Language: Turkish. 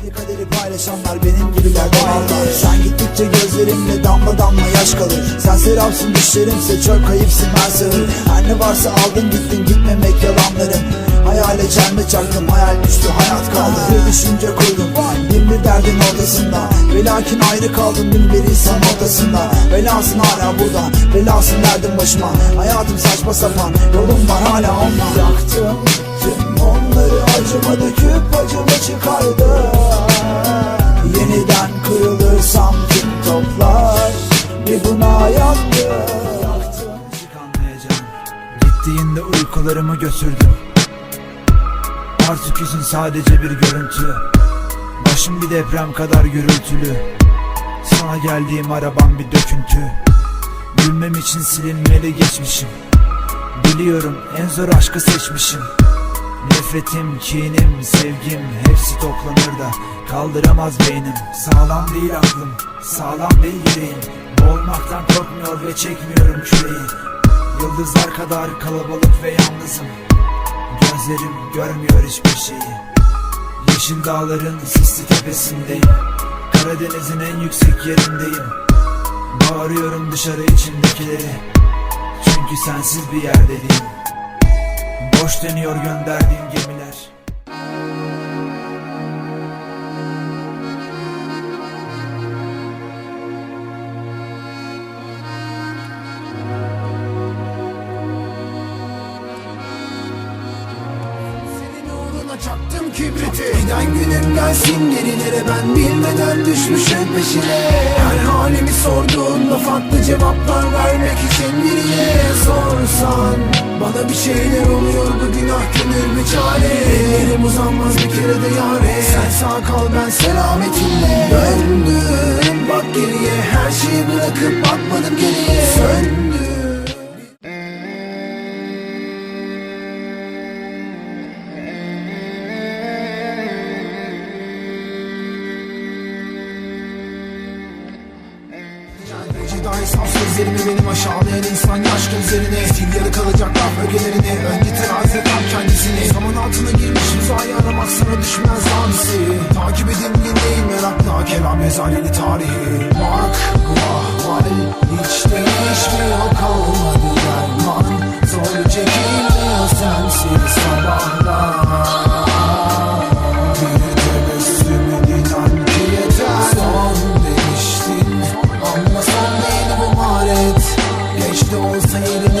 Aynı kaderi paylaşanlar benim gibiler değiller Sen gittikçe gözlerimle damla damla yaş kalır. Sen serapsın düşlerimse çöl kayıpsın ben sığır Her ne varsa aldın gittin gitmemek yalanların. Hayale çelme çaktım hayal düştü hayat kaldı. Bir düşünce kurdum bin bir derdin ortasında. Ve lakin ayrı kaldım bin bir insan ortasında. Belasın hala burada belasın derdim başıma. Hayatım saçma sapan yolum var hala onunla. Yaktım kırılırsam tüm toplar bir buna yandı. Yaktım anlayacağım Gittiğinde uykularımı götürdüm. Artık yüzün sadece bir görüntü. Başım bir deprem kadar gürültülü. Sana geldiğim arabam bir döküntü. Gülmem için silinmeli geçmişim. Biliyorum en zor aşkı seçmişim. Nefretim, kinim, sevgim hepsi toplanır da kaldıramaz beynim. Sağlam değil aklım, sağlam değil yüreğim. Boğulmaktan korkmuyor ve çekmiyorum küreği. Yıldızlar kadar kalabalık ve yalnızım. Gözlerim görmüyor hiçbir şeyi. Yeşil dağların sisli tepesindeyim. Karadeniz'in en yüksek yerindeyim. Bağırıyorum dışarı içindekileri Çünkü sensiz bir yerde değilim Boş dönüyor gönderdiğim gemiler çaktım kibriti. Giden günüm gelsin gerilere ben bilmeden düşmüşüm peşine. Her halimi sorduğunda farklı cevaplar vermek için birine sorsan Bana bir şeyler oluyor bu günah gönül bir çare. Ellerim uzanmaz bir kere de yare. Sen sağ kal ben selametinle. Döndüm bak geriye her şeyi bırakıp bakmadım geriye. Söndüm Vecida hesap sözlerimi benim aşağılayan insan yaş gözlerine. Sil yarı kalacak laf ögelerini Önce terazi tam kendisini Zaman altına girmiş uzayı aramak sana düşmez hamsi Takip edin dinleyin merakla kelam ezaleli tarihi. Bak vah var Burası yerine